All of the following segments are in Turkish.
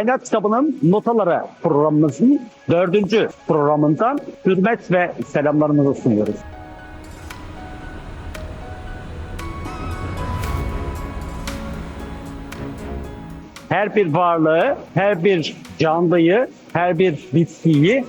Kainat kitabının notaları programımızın dördüncü programından hürmet ve selamlarımızı sunuyoruz. Her bir varlığı, her bir canlıyı, her bir bitkiyi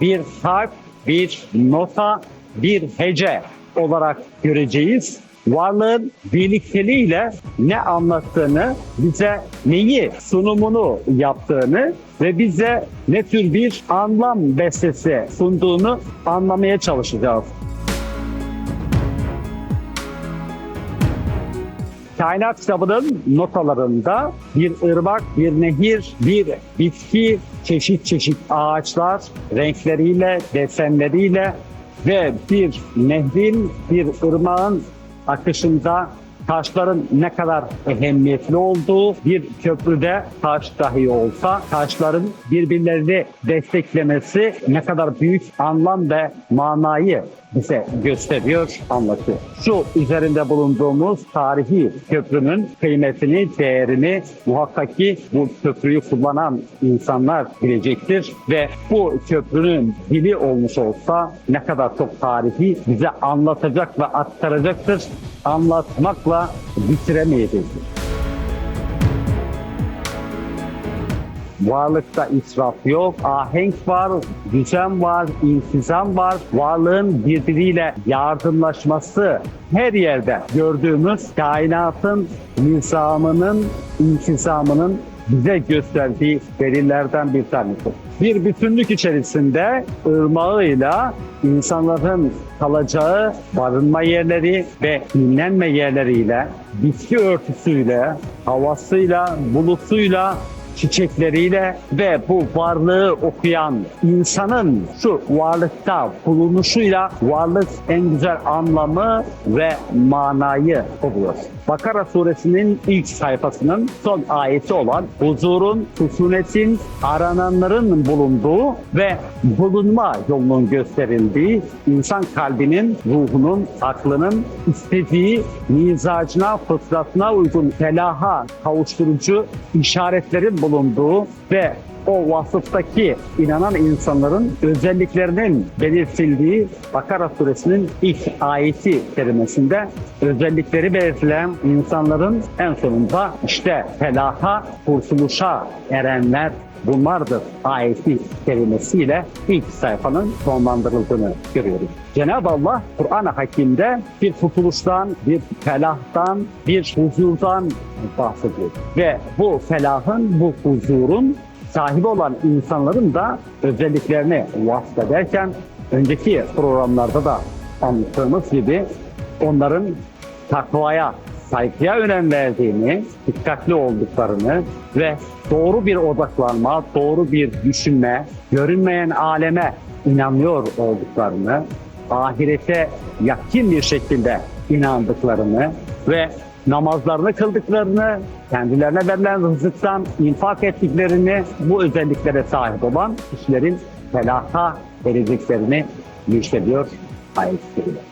bir harf, bir nota, bir hece olarak göreceğiz. Varlığın birlikteliğiyle ne anlattığını, bize neyi sunumunu yaptığını ve bize ne tür bir anlam bestesi sunduğunu anlamaya çalışacağız. Kainat kitabının notalarında bir ırmak, bir nehir, bir bitki, çeşit çeşit ağaçlar, renkleriyle, desenleriyle ve bir nehrin, bir ırmağın akışında taşların ne kadar ehemmiyetli olduğu, bir köprüde taş dahi olsa taşların birbirlerini desteklemesi ne kadar büyük anlam ve manayı bize gösteriyor, anlatıyor. Şu üzerinde bulunduğumuz tarihi köprünün kıymetini, değerini muhakkak ki bu köprüyü kullanan insanlar bilecektir ve bu köprünün dili olmuş olsa ne kadar çok tarihi bize anlatacak ve aktaracaktır. Anlatmakla bitiremeyeceğiz. Varlıkta israf yok, ahenk var, düzen var, intizam var. Varlığın birbiriyle yardımlaşması her yerde gördüğümüz kainatın nizamının, intizamının bize gösterdiği delillerden bir tanesi. Bir bütünlük içerisinde ırmağıyla insanların kalacağı barınma yerleri ve dinlenme yerleriyle, bitki örtüsüyle, havasıyla, bulutuyla, çiçekleriyle ve bu varlığı okuyan insanın şu varlıkta bulunuşuyla varlık en güzel anlamı ve manayı oluyor. Bakara suresinin ilk sayfasının son ayeti olan huzurun, husunetin, arananların bulunduğu ve bulunma yolunun gösterildiği insan kalbinin, ruhunun, aklının istediği mizacına, fıtratına uygun felaha kavuşturucu işaretlerin bulunduğu ve o vasıftaki inanan insanların özelliklerinin belirtildiği Bakara suresinin ilk ayeti kerimesinde özellikleri belirtilen insanların en sonunda işte felaha, kurtuluşa erenler bunlardır ayeti kelimesiyle ilk sayfanın sonlandırıldığını görüyoruz. Cenab-ı Allah Kur'an-ı Hakim'de bir kurtuluştan, bir felahtan, bir huzurdan bahsediyor. Ve bu felahın, bu huzurun sahibi olan insanların da özelliklerini vasfederken önceki programlarda da anlattığımız gibi onların takvaya, saygıya önem verdiğini, dikkatli olduklarını ve doğru bir odaklanma, doğru bir düşünme, görünmeyen aleme inanıyor olduklarını, ahirete yakin bir şekilde inandıklarını ve namazlarını kıldıklarını, kendilerine verilen rızıktan infak ettiklerini, bu özelliklere sahip olan kişilerin felaha ereceklerini müjdeliyor ayet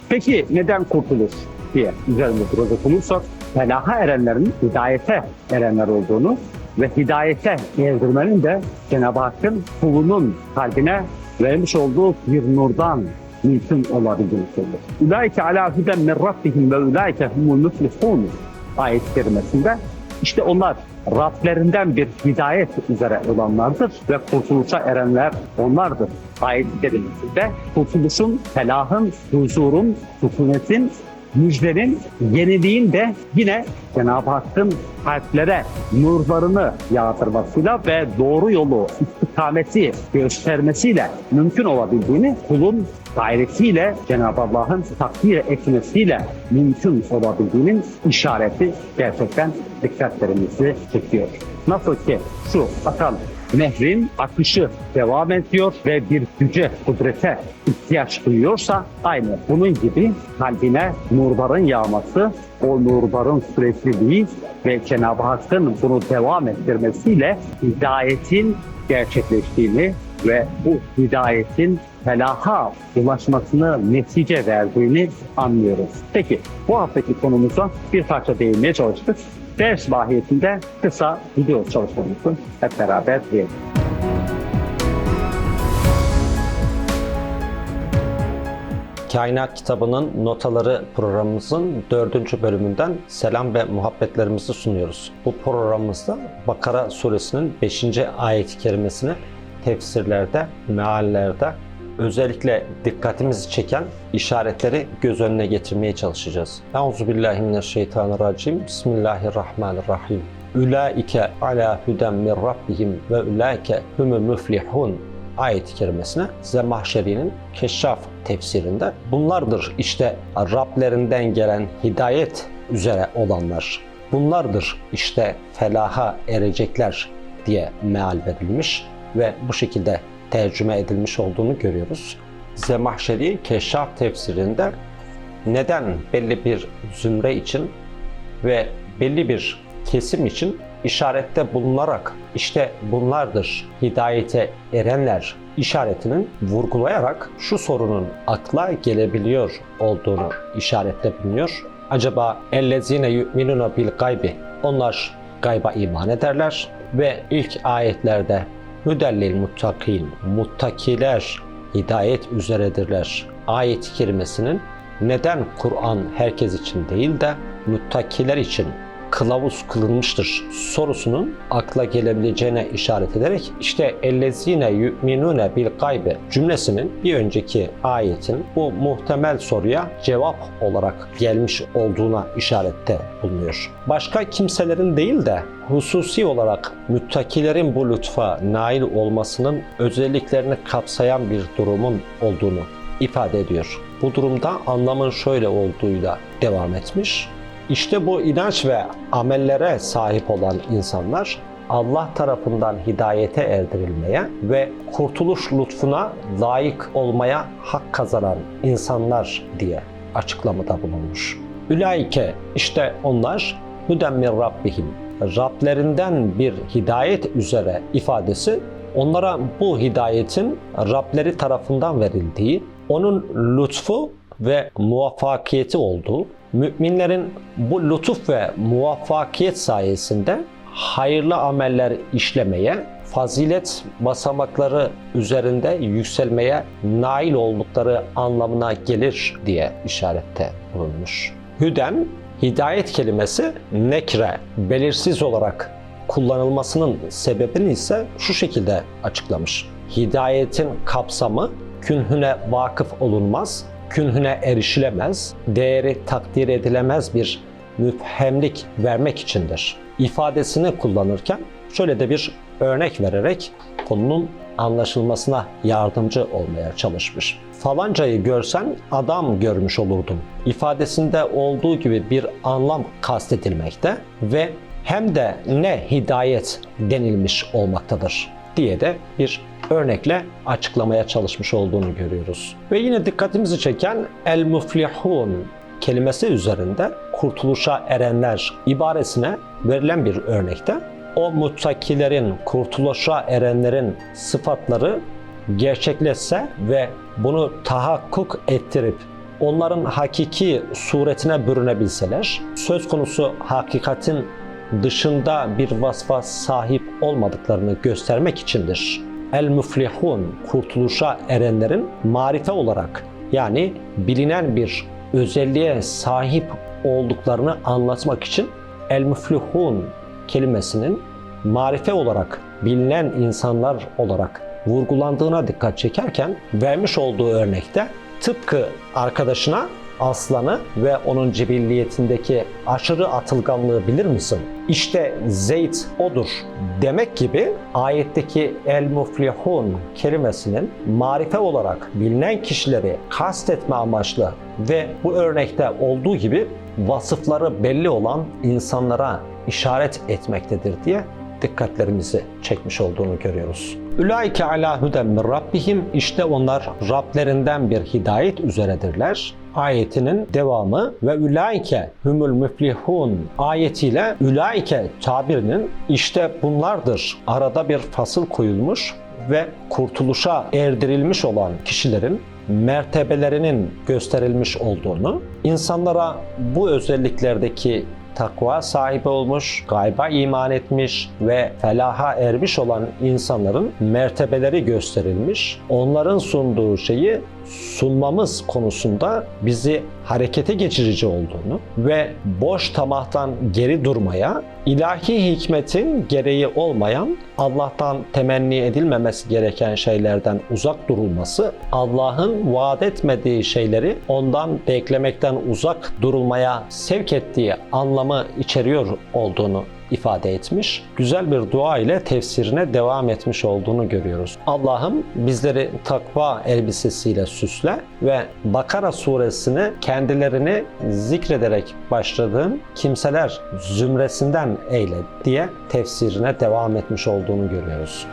Peki neden kurtulur diye üzerinde duracak olursak, felaha erenlerin hidayete erenler olduğunu ve hidayete erdirmenin de Cenab-ı Hakk'ın kulunun kalbine vermiş olduğu bir nurdan mümkün olabildiğini söylüyor. Ulaike ala huden min rabbihim ve ulaike humul müflihun ayet kerimesinde işte onlar Rablerinden bir hidayet üzere olanlardır ve kurtuluşa erenler onlardır. Ayet kerimesinde kurtuluşun, felahın, huzurun, sükunetin, müjdenin, yeniliğin de yine Cenab-ı Hakk'ın kalplere nurlarını yağdırmasıyla ve doğru yolu, istikameti göstermesiyle mümkün olabildiğini kulun gayretiyle Cenab-ı Allah'ın takdir etmesiyle mümkün olabildiğinin işareti gerçekten dikkatlerimizi çekiyor. Nasıl ki şu akan nehrin akışı devam ediyor ve bir güce, kudrete ihtiyaç duyuyorsa aynı bunun gibi kalbine nurların yağması, o nurların sürekliliği ve Cenab-ı Hakk'ın bunu devam ettirmesiyle hidayetin gerçekleştiğini ve bu hidayetin felaha ulaşmasını netice verdiğini anlıyoruz. Peki bu haftaki konumuza bir parça değinmeye çalıştık. Ders mahiyetinde kısa video çalışmamızı hep beraber diyelim. Kainat kitabının notaları programımızın dördüncü bölümünden selam ve muhabbetlerimizi sunuyoruz. Bu programımızda Bakara suresinin 5. ayet-i kerimesini tefsirlerde, meallerde özellikle dikkatimizi çeken işaretleri göz önüne getirmeye çalışacağız. Euzubillahimineşşeytanirracim. Bismillahirrahmanirrahim. Ülaike ala huden min rabbihim ve ülaike humul müflihun ayet-i kerimesine Zemahşeri'nin Keşşaf tefsirinde bunlardır işte Rablerinden gelen hidayet üzere olanlar. Bunlardır işte felaha erecekler diye meal verilmiş ve bu şekilde tercüme edilmiş olduğunu görüyoruz. Zemahşeri Keşşaf tefsirinde neden belli bir zümre için ve belli bir kesim için işarette bulunarak işte bunlardır hidayete erenler işaretinin vurgulayarak şu sorunun akla gelebiliyor olduğunu işarette bulunuyor. Acaba ellezine yu'minuna bil gaybi onlar gayba iman ederler ve ilk ayetlerde hüdellil muttakin muttakiler hidayet üzeredirler ayet-i kerimesinin. Neden Kur'an herkes için değil de muttakiler için kılavuz kılınmıştır sorusunun akla gelebileceğine işaret ederek işte ellezine yu'minune bil gaybe cümlesinin bir önceki ayetin bu muhtemel soruya cevap olarak gelmiş olduğuna işarette bulunuyor. Başka kimselerin değil de hususi olarak müttakilerin bu lütfa nail olmasının özelliklerini kapsayan bir durumun olduğunu ifade ediyor. Bu durumda anlamın şöyle olduğuyla devam etmiş. İşte bu inanç ve amellere sahip olan insanlar Allah tarafından hidayete erdirilmeye ve kurtuluş lütfuna layık olmaya hak kazanan insanlar diye açıklamada bulunmuş. Ülaike işte onlar hüden min rabbihim Rablerinden bir hidayet üzere ifadesi onlara bu hidayetin Rableri tarafından verildiği, onun lütfu ve muvaffakiyeti olduğu, müminlerin bu lütuf ve muvaffakiyet sayesinde hayırlı ameller işlemeye, fazilet basamakları üzerinde yükselmeye nail oldukları anlamına gelir diye işarette bulunmuş. Hüden, hidayet kelimesi nekre, belirsiz olarak kullanılmasının sebebini ise şu şekilde açıklamış. Hidayetin kapsamı künhüne vakıf olunmaz, künhüne erişilemez, değeri takdir edilemez bir müphemlik vermek içindir. İfadesini kullanırken şöyle de bir örnek vererek konunun anlaşılmasına yardımcı olmaya çalışmış. Falancayı görsen adam görmüş olurdun. İfadesinde olduğu gibi bir anlam kastedilmekte ve hem de ne hidayet denilmiş olmaktadır diye de bir örnekle açıklamaya çalışmış olduğunu görüyoruz. Ve yine dikkatimizi çeken el muflihun kelimesi üzerinde kurtuluşa erenler ibaresine verilen bir örnekte o muttakilerin, kurtuluşa erenlerin sıfatları gerçekleşse ve bunu tahakkuk ettirip onların hakiki suretine bürünebilseler, söz konusu hakikatin dışında bir vasfa sahip olmadıklarını göstermek içindir. El müflihun, kurtuluşa erenlerin marife olarak yani bilinen bir özelliğe sahip olduklarını anlatmak için el müflihun kelimesinin marife olarak bilinen insanlar olarak vurgulandığına dikkat çekerken vermiş olduğu örnekte tıpkı arkadaşına aslanı ve onun cibilliyetindeki aşırı atılganlığı bilir misin? İşte Zeyd odur demek gibi ayetteki el muflihun kelimesinin marife olarak bilinen kişileri kastetme amaçlı ve bu örnekte olduğu gibi vasıfları belli olan insanlara işaret etmektedir diye dikkatlerimizi çekmiş olduğunu görüyoruz. Ülaike ala huden min rabbihim işte onlar Rablerinden bir hidayet üzeredirler. Ayetinin devamı ve ülaike humul müflihun ayetiyle ülaike tabirinin işte bunlardır arada bir fasıl koyulmuş ve kurtuluşa erdirilmiş olan kişilerin mertebelerinin gösterilmiş olduğunu, insanlara bu özelliklerdeki takva sahibi olmuş, gayba iman etmiş ve felaha ermiş olan insanların mertebeleri gösterilmiş. Onların sunduğu şeyi sunmamız konusunda bizi harekete geçirici olduğunu ve boş tamahtan geri durmaya, ilahi hikmetin gereği olmayan, Allah'tan temenni edilmemesi gereken şeylerden uzak durulması, Allah'ın vaat etmediği şeyleri ondan beklemekten uzak durulmaya sevk ettiği anlamı içeriyor olduğunu ifade etmiş. Güzel bir dua ile tefsirine devam etmiş olduğunu görüyoruz. Allah'ım bizleri takva elbisesiyle süsle ve Bakara suresini kendilerini zikrederek başladığın kimseler zümresinden eyle diye tefsirine devam etmiş olduğunu görüyoruz.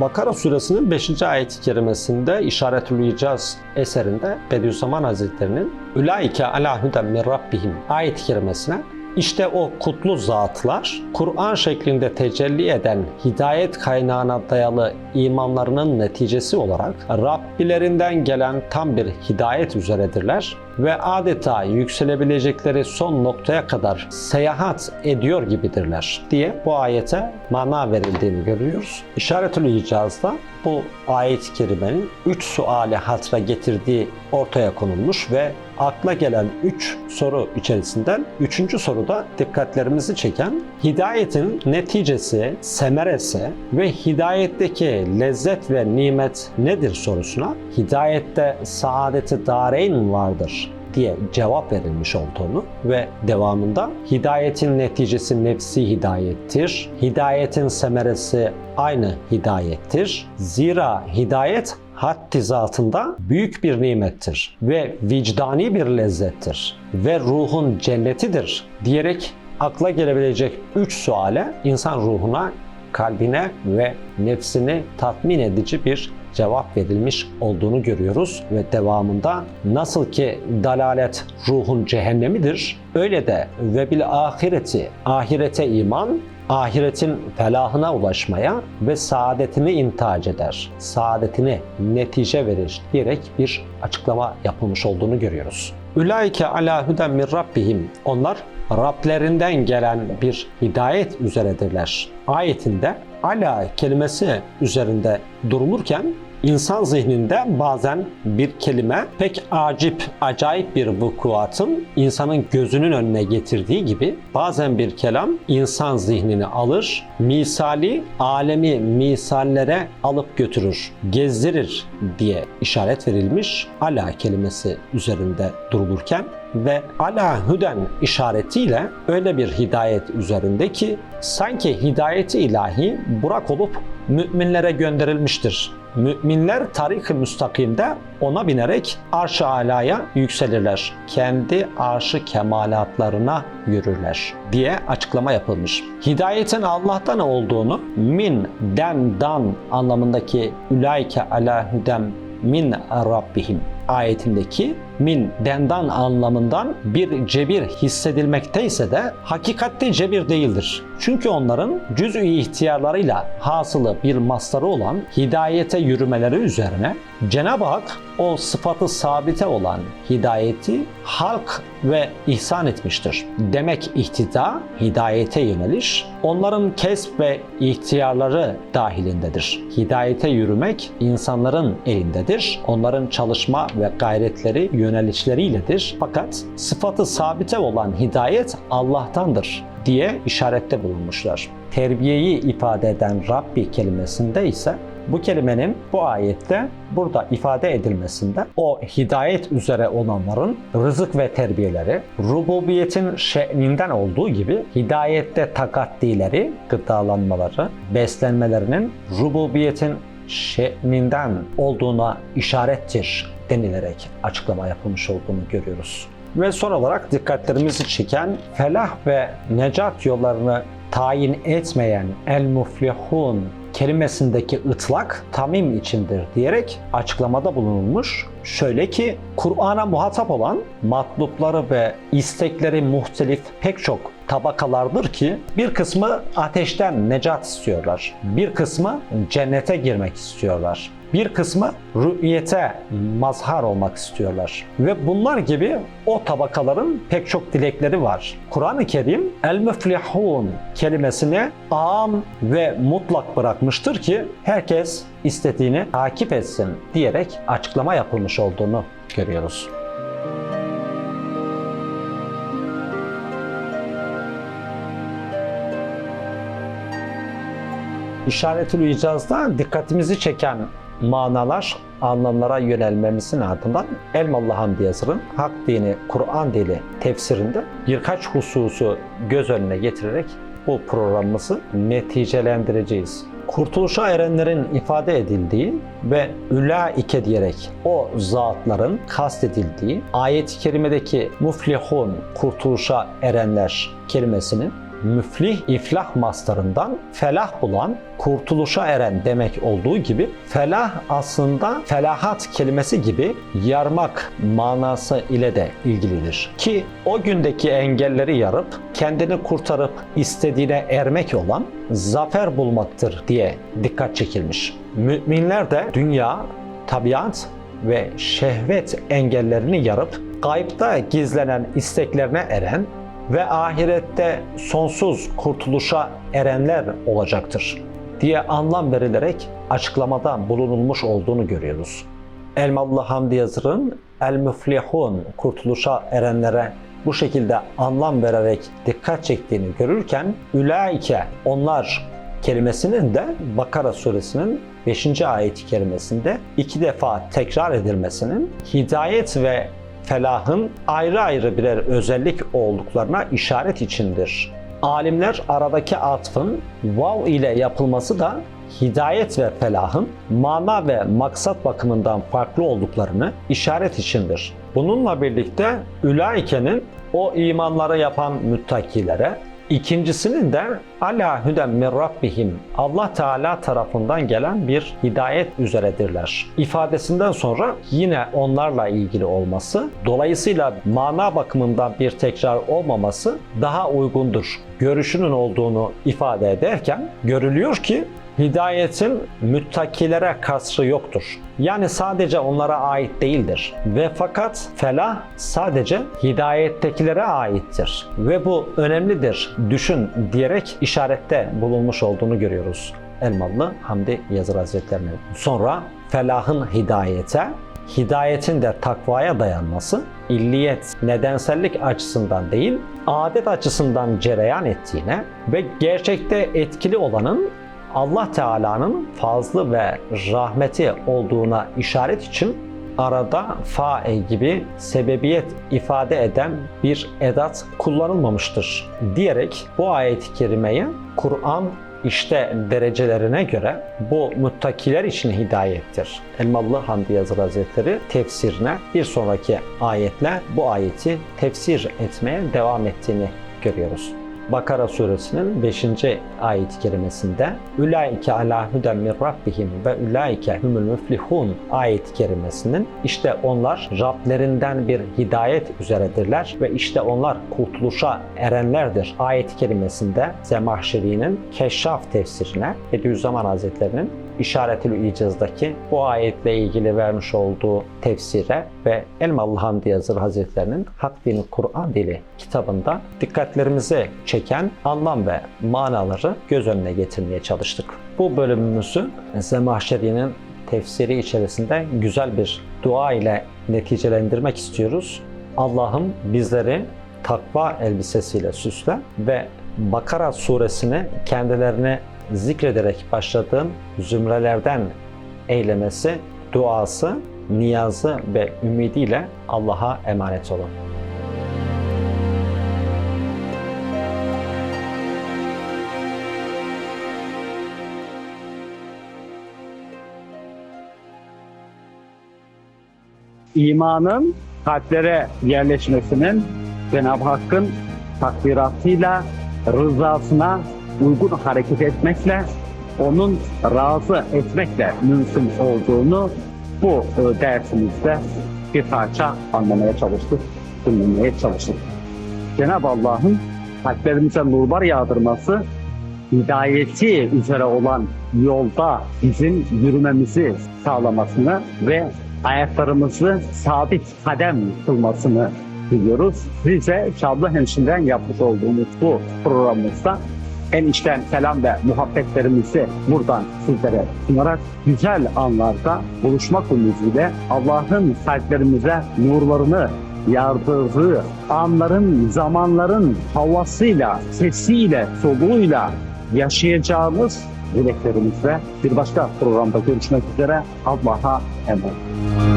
Bakara suresinin 5. ayet-i kerimesinde İşaretül İcaz eserinde Bediüzzaman Hazretleri'nin Ülaike ala huden min rabbihim ayet-i kerimesine işte o kutlu zatlar Kur'an şeklinde tecelli eden hidayet kaynağına dayalı imanlarının neticesi olarak Rabbilerinden gelen tam bir hidayet üzeredirler ve adeta yükselebilecekleri son noktaya kadar seyahat ediyor gibidirler diye bu ayete mana verildiğini görüyoruz. İşaretül İcaz'da bu ayet-i kerimenin 3 suali hatıra getirdiği ortaya konulmuş ve akla gelen 3 soru içerisinden 3. soruda dikkatlerimizi çeken hidayetin neticesi, semeresi ve hidayetteki lezzet ve nimet nedir sorusuna hidayette saadeti dareyn vardır diye cevap verilmiş olduğunu ve devamında hidayetin neticesi nefsi hidayettir. Hidayetin semeresi aynı hidayettir. Zira hidayet haddi zatında büyük bir nimettir ve vicdani bir lezzettir ve ruhun cennetidir diyerek akla gelebilecek üç suale insan ruhuna, kalbine ve nefsini tatmin edici bir cevap verilmiş olduğunu görüyoruz ve devamında nasıl ki dalalet ruhun cehennemidir öyle de ve bil ahireti ahirete iman ahiretin felahına ulaşmaya ve saadetini intihac eder. Saadetini netice verir diyerek bir açıklama yapılmış olduğunu görüyoruz. Ülaike ala huden min rabbihim. Onlar Rablerinden gelen bir hidayet üzeredirler. Ayetinde ala kelimesi üzerinde durulurken İnsan zihninde bazen bir kelime pek acip, acayip bir vukuatın insanın gözünün önüne getirdiği gibi bazen bir kelam insan zihnini alır, misali, alemi misallere alıp götürür, gezdirir diye işaret verilmiş. Ala kelimesi üzerinde durulurken ve ala hüden işaretiyle öyle bir hidayet üzerinde ki sanki hidayeti ilahi burak olup müminlere gönderilmiştir. Müminler tarik-i müstakimde ona binerek arş-ı alaya yükselirler. Kendi arş-ı kemalatlarına yürürler diye açıklama yapılmış. Hidayetin Allah'tan olduğunu min, den, dan anlamındaki ülaike ala hüdem min rabbihim ayetindeki min dendan anlamından bir cebir hissedilmekteyse de hakikatte cebir değildir. Çünkü onların cüz-ü ihtiyarlarıyla hasılı bir mastarı olan hidayete yürümeleri üzerine Cenab-ı Hak o sıfatı sabite olan hidayeti halk ve ihsan etmiştir. Demek ihtida, hidayete yöneliş, onların kesp ve ihtiyarları dahilindedir. Hidayete yürümek insanların elindedir. Onların çalışma ve gayretleri, yönelişleriyledir. Fakat sıfatı sabite olan hidayet Allah'tandır diye işarette bulunmuşlar. Terbiyeyi ifade eden Rabbi kelimesinde ise bu kelimenin bu ayette burada ifade edilmesinde o hidayet üzere olanların rızık ve terbiyeleri rububiyetin şe'ninden olduğu gibi hidayette takattileri, gıdalanmaları, beslenmelerinin rububiyetin şe'ninden olduğuna işarettir denilerek açıklama yapılmış olduğunu görüyoruz. Ve son olarak dikkatlerimizi çeken felah ve necat yollarını tayin etmeyen el muflihun kelimesindeki ıtlak tamim içindir diyerek açıklamada bulunulmuş. Şöyle ki Kur'an'a muhatap olan matlupları ve istekleri muhtelif pek çok tabakalardır ki bir kısmı ateşten necat istiyorlar. Bir kısmı cennete girmek istiyorlar. Bir kısmı rü'yete mazhar olmak istiyorlar. Ve bunlar gibi o tabakaların pek çok dilekleri var. Kur'an-ı Kerim el müflihun kelimesini am ve mutlak bırakmıştır ki herkes istediğini takip etsin diyerek açıklama yapılmış olduğunu görüyoruz. İşaretül icazda dikkatimizi çeken manalar, anlamlara yönelmemizin ardından Elmalı Hamdi Yazır'ın Hak Dini, Kur'an Dili tefsirinde birkaç hususu göz önüne getirerek bu programımızı neticelendireceğiz. Kurtuluşa erenlerin ifade edildiği ve ülaike diyerek o zatların kastedildiği ayet-i kerimedeki muflihun, kurtuluşa erenler kelimesinin müflih iflah mastarından felah bulan, kurtuluşa eren demek olduğu gibi felah aslında felahat kelimesi gibi yarmak manası ile de ilgilidir. Ki o gündeki engelleri yarıp kendini kurtarıp istediğine ermek olan zafer bulmaktır diye dikkat çekilmiş. Müminler de dünya, tabiat ve şehvet engellerini yarıp gayipta gizlenen isteklerine eren ve ahirette sonsuz kurtuluşa erenler olacaktır diye anlam verilerek açıklamada bulunulmuş olduğunu görüyoruz. Elmalı Hamdi Yazır'ın El Müflihun kurtuluşa erenlere bu şekilde anlam vererek dikkat çektiğini görürken ülaike onlar kelimesinin de Bakara suresinin 5. ayet-i kerimesinde iki defa tekrar edilmesinin hidayet ve felahın ayrı ayrı birer özellik olduklarına işaret içindir. Alimler aradaki atfın vav ile yapılması da hidayet ve felahın mana ve maksat bakımından farklı olduklarını işaret içindir. Bununla birlikte ülaikenin o imanları yapan müttakilere, İkincisinin de ala huden min rabbihim Allah Teala tarafından gelen bir hidayet üzeredirler. ifadesinden sonra yine onlarla ilgili olması, dolayısıyla mana bakımından bir tekrar olmaması daha uygundur. Görüşünün olduğunu ifade ederken görülüyor ki Hidayetin müttakilere kasrı yoktur. Yani sadece onlara ait değildir. Ve fakat felah sadece hidayettekilere aittir. Ve bu önemlidir, düşün diyerek işarette bulunmuş olduğunu görüyoruz. Elmalı Hamdi Yazır Hazretleri'nin. Sonra felahın hidayete, hidayetin de takvaya dayanması, illiyet, nedensellik açısından değil, adet açısından cereyan ettiğine ve gerçekte etkili olanın Allah Teala'nın fazlı ve rahmeti olduğuna işaret için arada fae gibi sebebiyet ifade eden bir edat kullanılmamıştır diyerek bu ayet-i kerimeyi Kur'an işte derecelerine göre bu muttakiler için hidayettir. Elmalı Hamdi Yazır Hazretleri tefsirine bir sonraki ayetle bu ayeti tefsir etmeye devam ettiğini görüyoruz. Bakara suresinin 5. ayet-i kerimesinde Ülaike ala huden min rabbihim ve ülaike humul müflihun ayet-i kerimesinin işte onlar Rablerinden bir hidayet üzeredirler ve işte onlar kurtuluşa erenlerdir ayet-i kerimesinde Zemahşeri'nin Keşşaf tefsirine Bediüzzaman Hazretleri'nin İşaretül İcaz'daki bu ayetle ilgili vermiş olduğu tefsire ve Elmalı Hamdi Yazır Hazretlerinin Hak Dini Kur'an Dili kitabında dikkatlerimizi çeken anlam ve manaları göz önüne getirmeye çalıştık. Bu bölümümüzü Zemahşeri'nin tefsiri içerisinde güzel bir dua ile neticelendirmek istiyoruz. Allah'ım bizleri takva elbisesiyle süsle ve Bakara suresini kendilerine zikrederek başladığın zümrelerden eylemesi, duası, niyazı ve ümidiyle Allah'a emanet olun. imanın kalplere yerleşmesinin Cenab-ı Hakk'ın takdiratıyla rızasına uygun hareket etmekle onun razı etmekle mümkün olduğunu bu e, dersimizde bir parça anlamaya çalıştık, dinlemeye çalıştık. Cenab-ı Allah'ın kalplerimize nurlar yağdırması hidayeti üzere olan yolda bizim yürümemizi sağlamasını ve ayaklarımızı sabit kadem kılmasını diliyoruz. Size Şablı Hemşire'den yapmış olduğumuz bu programımızda en içten selam ve muhabbetlerimizi buradan sizlere sunarak güzel anlarda buluşmak ümidiyle Allah'ın kalplerimize nurlarını yardırdığı anların, zamanların havasıyla, sesiyle, soluğuyla yaşayacağımız dileklerimizle bir başka programda görüşmek üzere Allah'a emanet.